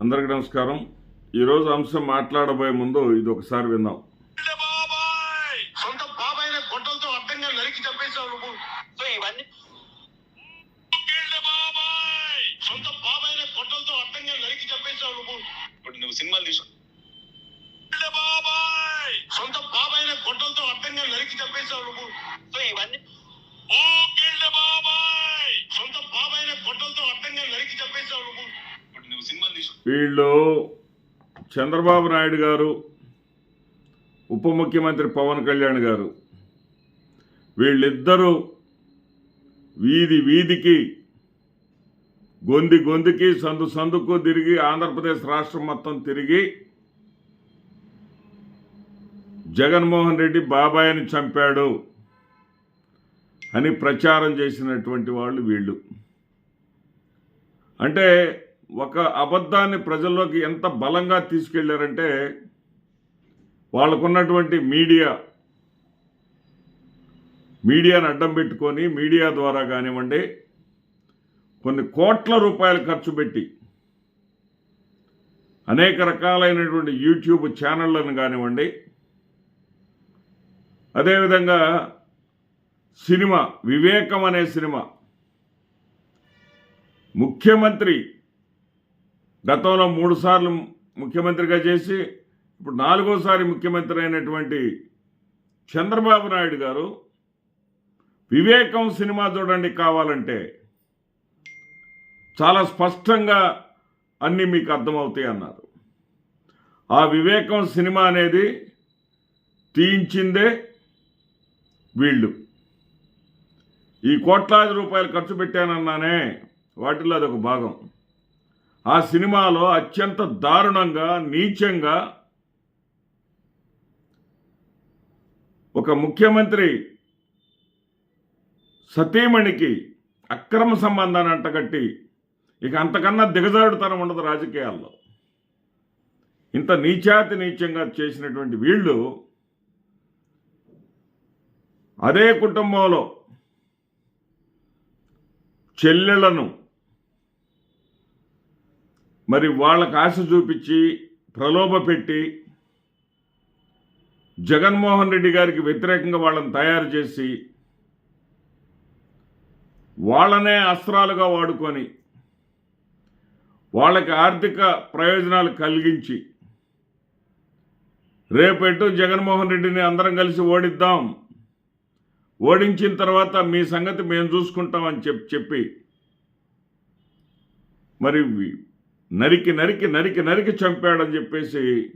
అందరికీ నమస్కారం. ఈరోజు అంశం మాట్లాడబోయే ముందు ఇది ఒకసారి విందాం బాబాయ్! సొంత నువ్వు. సో బాబాయ్! సొంత గొడ్డలతో అడ్డంగా నరికి చంపేశావు నువ్వు. బాబాయ్! సొంత గొడ్డలతో అడ్డంగా నరికి చంపేశావు నువ్వు. సో ఇవన్నీ ఓ బాబాయ్! సొంత బాబాయ్ని గొడ్డలతో అడ్డంగా నరికి చంపేశావు నువ్వు ఇప్పుడు నువ్వు సినిమాలు తీసుకు వీళ్ళు చంద్రబాబు నాయుడు గారు ఉప ముఖ్యమంత్రి పవన్ కళ్యాణ్ గారు వీళ్ళిద్దరూ వీధి వీధికి గొంది గొంతుకి సందు సందుకు తిరిగి ఆంధ్రప్రదేశ్ రాష్ట్రం మొత్తం తిరిగి జగన్మోహన్ రెడ్డి బాబాయ్ని చంపాడు అని ప్రచారం చేసినటువంటి వాళ్ళు వీళ్ళు. అంటే ఒక అబద్ధాన్ని ప్రజల్లోకి ఎంత బలంగా తీసుకెళ్ళారంటే వాళ్ళకున్నటువంటి మీడియా మీడియాను అడ్డం పెట్టుకొని మీడియా ద్వారా కానివ్వండి కొన్ని కోట్ల రూపాయలు ఖర్చు పెట్టి అనేక రకాలైనటువంటి యూట్యూబ్ ఛానళ్ళను కానివ్వండి అదేవిధంగా సినిమా వివేకం అనే సినిమా ముఖ్యమంత్రి గతంలో మూడు సార్లు ముఖ్యమంత్రిగా చేసి ఇప్పుడు నాలుగోసారి ముఖ్యమంత్రి అయినటువంటి చంద్రబాబు నాయుడు గారు వివేకం సినిమా చూడండి కావాలంటే చాలా స్పష్టంగా అన్నీ మీకు అర్థమవుతాయి అన్నారు. ఆ వివేకం సినిమా అనేది తీయించిందే వీళ్ళు. ఈ కోట్లాది రూపాయలు ఖర్చు పెట్టానన్నానే వాటిల్లో అదొక భాగం. ఆ సినిమాలో అత్యంత దారుణంగా నీచంగా ఒక ముఖ్యమంత్రి సతీమణికి అక్రమ సంబంధాన్ని అంటగట్టి ఇక అంతకన్నా దిగజారుడుతనం ఉండదు రాజకీయాల్లో. ఇంత నీచాతి నీచంగా చేసినటువంటి వీళ్ళు అదే కుటుంబంలో చెల్లెళ్ళను మరి వాళ్ళకు ఆశ చూపించి ప్రలోభ పెట్టి జగన్మోహన్ రెడ్డి గారికి వ్యతిరేకంగా వాళ్ళని తయారు చేసి వాళ్ళనే అస్త్రాలుగా వాడుకొని వాళ్ళకి ఆర్థిక ప్రయోజనాలు కలిగించి రేపెట్టు జగన్మోహన్ రెడ్డిని అందరం కలిసి ఓడిద్దాం. ఓడించిన తర్వాత మీ సంగతి మేము చూసుకుంటామని చెప్పి చెప్పి మరి నరికి నరికి నరికి నరికి చంపాడని చెప్పేసి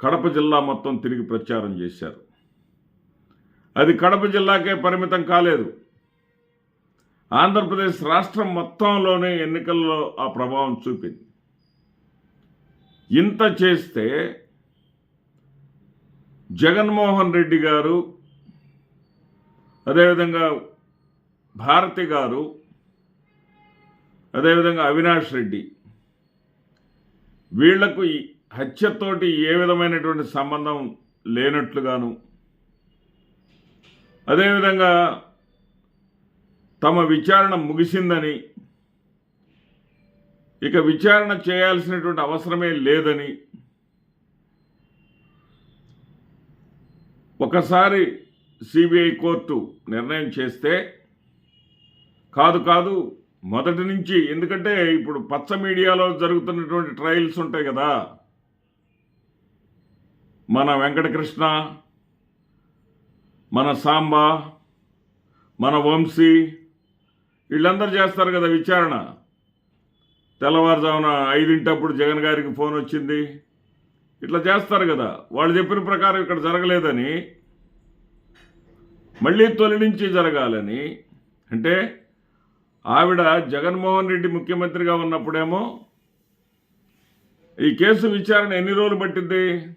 కడప జిల్లా మొత్తం తిరిగి ప్రచారం చేశారు. అది కడప జిల్లాకే పరిమితం కాలేదు. ఆంధ్రప్రదేశ్ రాష్ట్రం మొత్తంలోనే ఎన్నికల్లో ఆ ప్రభావం చూపింది. ఇంత చేస్తే జగన్మోహన్ రెడ్డి గారు అదేవిధంగా భారతి గారు అదేవిధంగా అవినాష్ రెడ్డి వీళ్ళకు ఈ హత్యతోటి ఏ విధమైనటువంటి సంబంధం లేనట్లుగాను అదేవిధంగా తమ విచారణ ముగిసిందని ఇక విచారణ చేయాల్సినటువంటి అవసరమే లేదని ఒకసారి సిబిఐ కోర్టు నిర్ణయం చేస్తే కాదు కాదు మొదటి నుంచి ఎందుకంటే ఇప్పుడు పచ్చ మీడియాలో జరుగుతున్నటువంటి ట్రయల్స్ ఉంటాయి కదా. మన వెంకటకృష్ణ మన సాంబా మన వంశీ వీళ్ళందరూ చేస్తారు కదా విచారణ. తెల్లవారుజామున ఐదింటప్పుడు జగన్ గారికి ఫోన్ వచ్చింది. ఇట్లా చేస్తారు కదా. వాళ్ళు చెప్పిన ప్రకారం ఇక్కడ జరగలేదని మళ్ళీ తొలి నుంచి జరగాలని అంటే ఆవిడ జగన్మోహన్ రెడ్డి ముఖ్యమంత్రిగా ఉన్నప్పుడేమో ఈ కేసు విచారణ ఎన్ని రోజులు పట్టింది?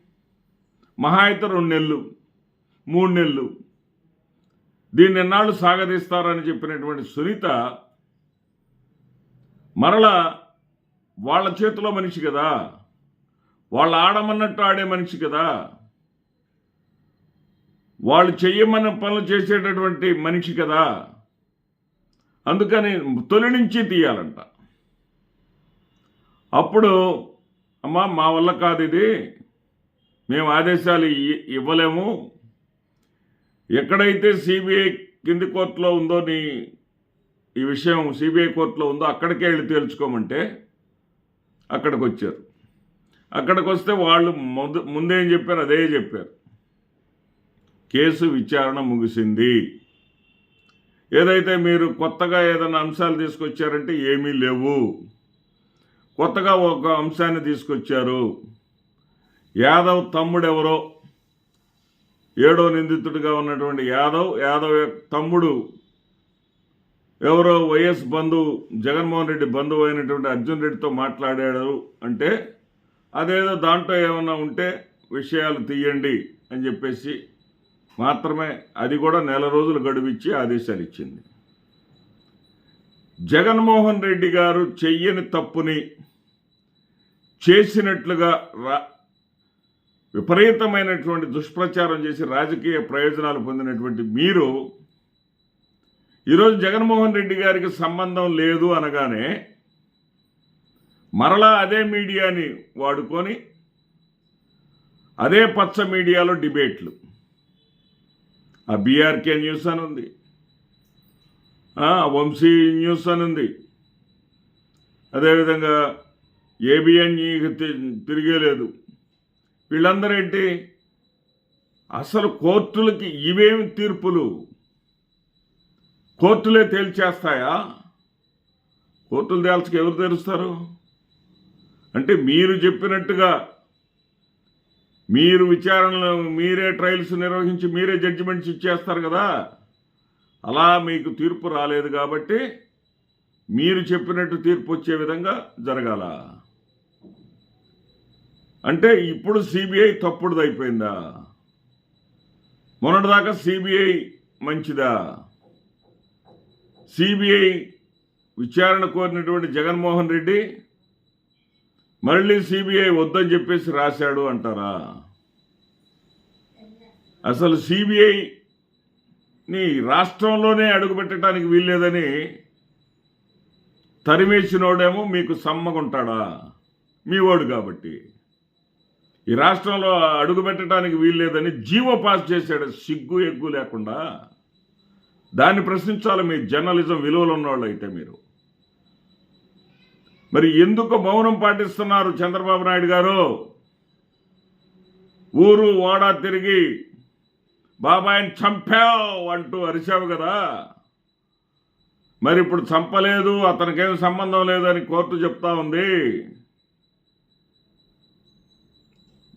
మహా అయితే రెండు నెలలు మూడు నెలలు. దీన్ని ఎన్నాళ్ళు సాగదీస్తారని చెప్పినటువంటి సునీత మరలా వాళ్ళ చేతిలో మనిషి కదా. వాళ్ళు ఆడమన్నట్టు ఆడే మనిషి కదా. వాళ్ళు చెయ్యమన్న పనులు చేసేటటువంటి మనిషి కదా. అందుకని తొలి నుంచి తీయాలంట. అప్పుడు అమ్మా మా వల్ల కాదు ఇది. మేము ఆదేశాలు ఇ- ఇవ్వలేము. ఎక్కడైతే సిబిఐ కింది కోర్టులో ఉందో నీ ఈ విషయం సిబిఐ కోర్టులో ఉందో అక్కడికే వెళ్ళి తేల్చుకోమంటే అక్కడికి వచ్చారు అక్కడికి వస్తే వాళ్ళు ముందు ముందేం చెప్పారు అదే చెప్పారు. కేసు విచారణ ముగిసింది. ఏదైతే మీరు కొత్తగా ఏదైనా అంశాలు తీసుకొచ్చారంటే ఏమీ లేవు. కొత్తగా ఒక అంశాన్ని తీసుకొచ్చారు. యాదవ్ తమ్ముడెవరో? ఏడో నిందితుడిగా ఉన్నటువంటి యాదవ్ యాదవ్ తమ్ముడు ఎవరో? వైఎస్ బంధువు జగన్మోహన్ రెడ్డి బంధువు అయినటువంటి అర్జున్ రెడ్డితో మాట్లాడాడు అంటే అదేదో దాంట్లో ఏమైనా ఉంటే విషయాలు తీయండి అని చెప్పేసి మాత్రమే అది కూడా నెల రోజులు గడువిచ్చి ఆదేశాలు ఇచ్చింది. జగన్మోహన్ రెడ్డి గారు చెయ్యని తప్పుని చేసినట్లుగా రా విపరీతమైనటువంటి దుష్ప్రచారం చేసి రాజకీయ ప్రయోజనాలు పొందినటువంటి మీరు ఈరోజు జగన్మోహన్ రెడ్డి గారికి సంబంధం లేదు అనగానే మరలా అదే మీడియాని వాడుకొని అదే పచ్చ మీడియాలో డిబేట్లు. ఆ బీఆర్కే న్యూస్ అని ఉంది. వంశీ న్యూస్ అని ఉంది. అదేవిధంగా ఏబిఎన్ తిరిగేలేదు. వీళ్ళందరూ ఏంటి? అసలు కోర్టులకి ఇవేమి తీర్పులు? కోర్టులే తేల్చేస్తాయా? కోర్టులు తేల్చక ఎవరు తెరుస్తారు? అంటే మీరు చెప్పినట్టుగా మీరు విచారణలు మీరే ట్రయల్స్ నిర్వహించి మీరే జడ్జిమెంట్స్ ఇచ్చేస్తారు కదా. అలా మీకు తీర్పు రాలేదు కాబట్టి మీరు చెప్పినట్టు తీర్పు వచ్చే విధంగా జరగాల. అంటే ఇప్పుడు సిబిఐ తప్పుడుది అయిపోయిందా మొన్నటిదాకా సిబిఐ మంచిదా? సిబిఐ విచారణ కోరినటువంటి జగన్మోహన్ రెడ్డి మళ్ళీ సిబిఐ వద్దని చెప్పేసి రాశాడు అంటారా? అసలు సిబిఐని రాష్ట్రంలోనే అడుగుపెట్టడానికి వీల్లేదని తరిమేసినోడేమో మీకు సమ్మగుంటాడా? మీ వాడు కాబట్టి. ఈ రాష్ట్రంలో అడుగుపెట్టడానికి వీల్లేదని జీవో పాస్ చేశాడు. సిగ్గు ఎగ్గు లేకుండా. దాన్ని ప్రశ్నించాలి మీ జర్నలిజం విలువలు ఉన్నవాళ్ళు అయితే మీరు. మరి ఎందుకు మౌనం పాటిస్తున్నారు చంద్రబాబు నాయుడు గారు? ఊరు ఓడ తిరిగి బాబాయిని చంపావు అంటూ అరిచావు కదా. మరి ఇప్పుడు చంపలేదు అతనికేం సంబంధం లేదని కోర్టు చెప్తా ఉంది.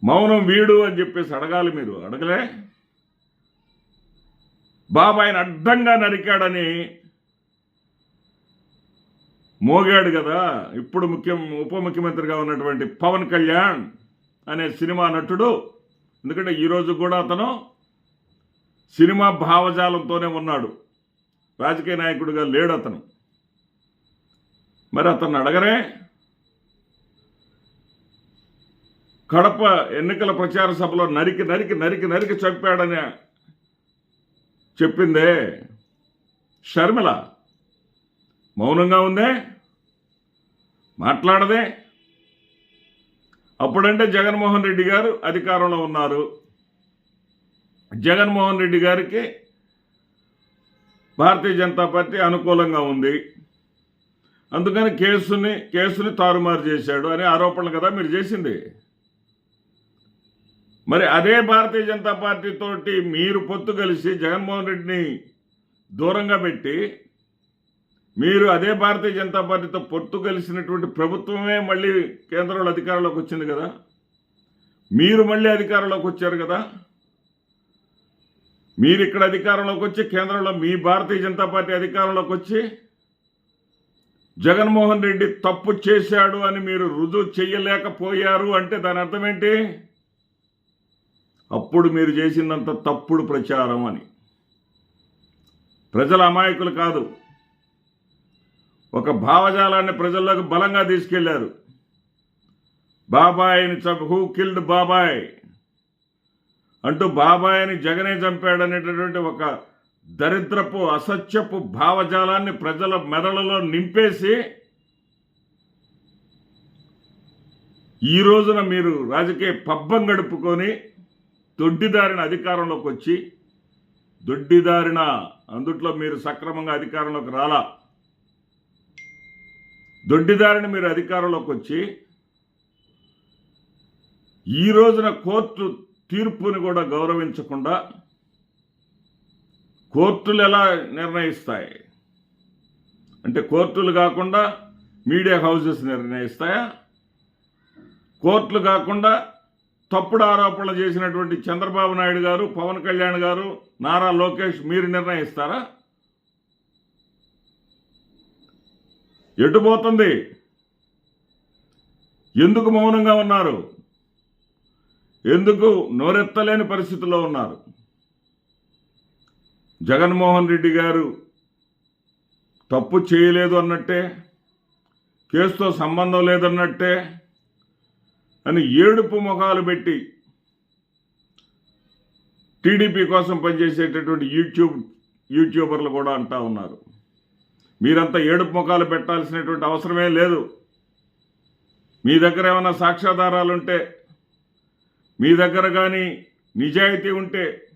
మౌనం వీడు అని చెప్పేసి అడగాలి మీరు అడగలే? బాబాయిని అడ్డంగా నరికాడని మోగాడు కదా. ఇప్పుడు ముఖ్యం ఉప ముఖ్యమంత్రిగా ఉన్నటువంటి పవన్ కళ్యాణ్ అనే సినిమా నటుడు. ఎందుకంటే ఈరోజు కూడా అతను సినిమా భావజాలంతోనే ఉన్నాడు. రాజకీయ నాయకుడిగా లేడు అతను. మరి అతను అడగరే? కడప ఎన్నికల ప్రచార సభలో నరికి నరికి నరికి నరికి చంపాడని చెప్పిందే షర్మిల మౌనంగా ఉందే? మాట్లాడదే. అప్పుడంటే జగన్మోహన్ రెడ్డి గారు అధికారంలో ఉన్నారు. జగన్మోహన్ రెడ్డి గారికి భారతీయ జనతా పార్టీ అనుకూలంగా ఉంది. అందుకని కేసుని కేసుని తారుమారు చేశాడు అనే ఆరోపణలు కదా మీరు చేసింది. మరి అదే భారతీయ జనతా పార్టీతోటి మీరు పొత్తు కలిసి జగన్మోహన్ రెడ్డిని దూరంగా పెట్టి మీరు అదే భారతీయ జనతా పార్టీతో పొత్తు కలిసినటువంటి ప్రభుత్వమే మళ్ళీ కేంద్రంలో అధికారంలోకి వచ్చింది కదా? మీరు మళ్ళీ అధికారంలోకి వచ్చారు కదా? మీరు ఇక్కడ అధికారంలోకి వచ్చి కేంద్రంలో మీ భారతీయ జనతా పార్టీ అధికారంలోకి వచ్చి జగన్మోహన్ రెడ్డి తప్పు చేశాడు అని మీరు రుజువు చేయలేకపోయారు అంటే దాని అర్థం ఏంటి? అప్పుడు మీరు చేసినంత తప్పుడు ప్రచారం అని. ప్రజల అమాయకులు కాదు. ఒక భావజాలాన్ని ప్రజల్లోకి బలంగా తీసుకెళ్ళారు. బాబాయిని చంప హూ కిల్డ్ బాబాయ్? అంటూ బాబాయిని జగనే చంపాడనేటటువంటి ఒక దరిద్రపు అసత్యపు భావజాలాన్ని ప్రజల మెదడులో నింపేసి ఈ రోజున మీరు రాజకీయ పబ్బం గడుపుకొని దొడ్డిదారిన అధికారంలోకి వచ్చి దొడ్డిదారిన అందుట్లో మీరు సక్రమంగా అధికారంలోకి రాలా? దొడ్డిదారిని మీరు అధికారంలోకి వచ్చి ఈ రోజున కోర్టు తీర్పుని కూడా గౌరవించకుండా కోర్టులు ఎలా నిర్ణయిస్తాయి? అంటే కోర్టులు కాకుండా మీడియా హౌసెస్ నిర్ణయిస్తాయా? కోర్టులు కాకుండా తప్పుడు ఆరోపణలు చేసినటువంటి చంద్రబాబు నాయుడు గారు పవన్ కళ్యాణ్ గారు నారా లోకేష్ మీరు నిర్ణయిస్తారా? ఎటుపోతుంది ఎందుకు మౌనంగా ఉన్నారు? ఎందుకు నోరెత్తలేని పరిస్థితుల్లో ఉన్నారు? జగన్మోహన్ రెడ్డి గారు తప్పు చేయలేదు అన్నట్టే కేసుతో సంబంధం లేదన్నట్టే అని ఏడుపు ముఖాలు పెట్టి టీడీపీ కోసం పనిచేసేటటువంటి యూట్యూబ్ యూట్యూబర్లు కూడా అంటా ఉన్నారు. మీరంతా ఏడుపు ముఖాలు పెట్టాల్సినటువంటి అవసరమే లేదు. మీ దగ్గర ఏమైనా సాక్ష్యాధారాలు ఉంటే మీ దగ్గర కానీ నిజాయితీ ఉంటే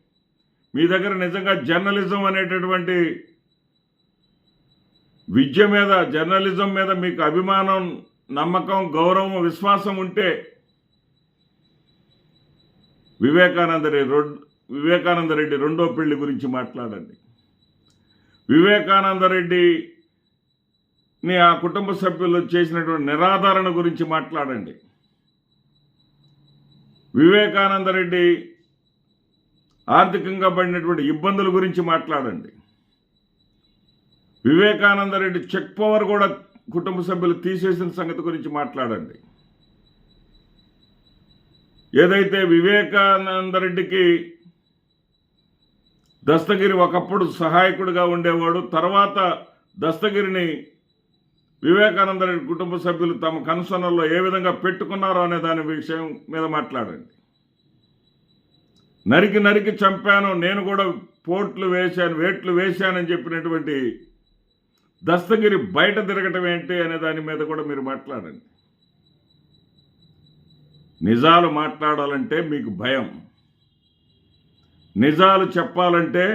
మీ దగ్గర నిజంగా జర్నలిజం అనేటటువంటి విద్య మీద జర్నలిజం మీద మీకు అభిమానం నమ్మకం గౌరవం విశ్వాసం ఉంటే వివేకానంద రెడ్డి రొడ్- వివేకానంద రెడ్డి రెండో పెళ్ళి గురించి మాట్లాడండి. వివేకానంద మీ ఆ కుటుంబ సభ్యులు చేసినటువంటి నిరాధారణ గురించి మాట్లాడండి. వివేకానంద రెడ్డి ఆర్థికంగా పడినటువంటి ఇబ్బందుల గురించి మాట్లాడండి. వివేకానంద రెడ్డి చెక్ పవర్ కూడా కుటుంబ సభ్యులు తీసేసిన సంగతి గురించి మాట్లాడండి. ఏదైతే వివేకానంద రెడ్డికి దస్తగిరి ఒకప్పుడు సహాయకుడిగా ఉండేవాడు తర్వాత దస్తగిరిని వివేకానంద రెడ్డి కుటుంబ సభ్యులు తమ కనుసనల్లో ఏ విధంగా పెట్టుకున్నారో అనే దాని విషయం మీద మాట్లాడండి. నరికి నరికి చంపాను నేను కూడా పోట్లు వేశాను వేట్లు వేశానని చెప్పినటువంటి దస్తగిరి బయట తిరగటం ఏంటి అనే దాని మీద కూడా మీరు మాట్లాడండి. నిజాలు మాట్లాడాలంటే మీకు భయం. నిజాలు చెప్పాలంటే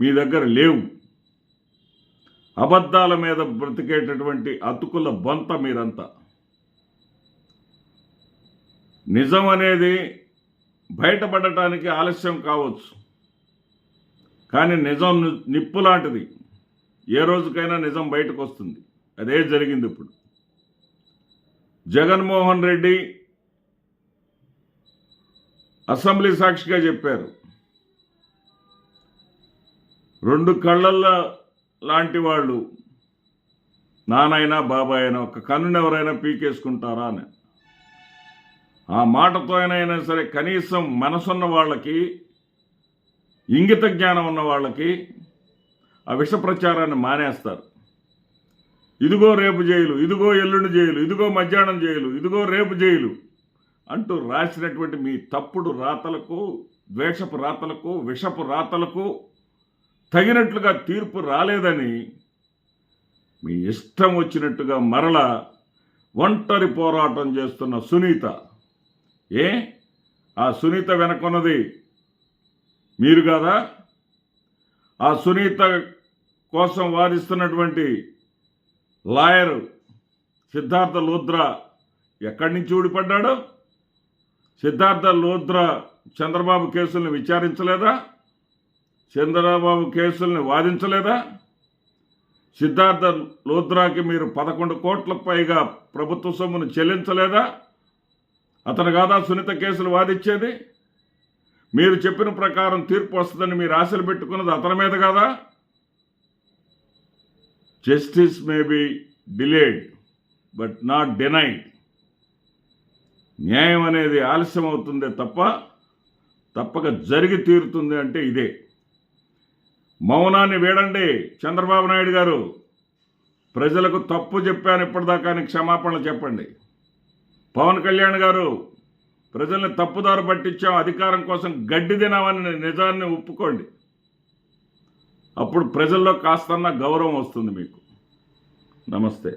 మీ దగ్గర లేవు. అబద్ధాల మీద బ్రతికేటటువంటి అతుకుల బొంత మీరంతా. నిజం అనేది బయటపడటానికి ఆలస్యం కావచ్చు. కానీ నిజం నిప్పు లాంటిది. ఏ రోజుకైనా నిజం బయటకు వస్తుంది అదే జరిగింది ఇప్పుడు. జగన్మోహన్ రెడ్డి అసెంబ్లీ సాక్షిగా చెప్పారు. రెండు కళ్ళల్లో లాంటి వాళ్ళు. నానైనా బాబాయ్ అయినా ఒక కన్నును ఎవరైనా పీకేసుకుంటారా అని. ఆ మాటతో అయినా సరే కనీసం మనసున్న వాళ్ళకి ఇంగిత జ్ఞానం ఉన్న వాళ్ళకి ఆ విష ప్రచారాన్ని మానేస్తారు. ఇదిగో రేపు జైలు ఇదిగో ఎల్లుండి జైలు ఇదిగో మధ్యాహ్నం జైలు ఇదిగో రేపు జైలు అంటూ రాసినటువంటి మీ తప్పుడు రాతలకు ద్వేషపు రాతలకు విషపు రాతలకు తగినట్లుగా తీర్పు రాలేదని మీ ఇష్టం వచ్చినట్టుగా మరల ఒంటరి పోరాటం చేస్తున్న సునీత. ఏ? ఆ సునీత వెనకున్నది మీరు కాదా? ఆ సునీత కోసం వాదిస్తున్నటువంటి లాయర్ సిద్ధార్థ లూద్రా ఎక్కడి నుంచి ఊడిపడ్డాడు? సిద్ధార్థ లూద్రా చంద్రబాబు కేసులను విచారించలేదా? చంద్రబాబు కేసుల్ని వాదించలేదా? సిద్ధార్థ లోద్రాకి మీరు పదకొండు కోట్ల పైగా ప్రభుత్వ సొమ్మును చెల్లించలేదా? అతను కాదా సునీత కేసులు వాదించేది మీరు చెప్పిన ప్రకారం తీర్పు వస్తుందని మీరు ఆశలు పెట్టుకున్నది అతని మీద కాదా? Justice may be delayed but not denied. న్యాయం అనేది ఆలస్యం అవుతుందే తప్ప తప్పక జరిగి తీరుతుంది అంటే ఇదే. మౌనాన్ని వీడండి చంద్రబాబు నాయుడు గారు. ప్రజలకు తప్పు చెప్పాను ఇప్పటిదాకా అని క్షమాపణలు చెప్పండి. పవన్ కళ్యాణ్ గారు ప్రజల్ని తప్పుదారు పట్టించాం అధికారం కోసం గడ్డి తినామని నిజాన్ని ఒప్పుకోండి. అప్పుడు ప్రజల్లో కాస్తన్న గౌరవం వస్తుంది మీకు. నమస్తే.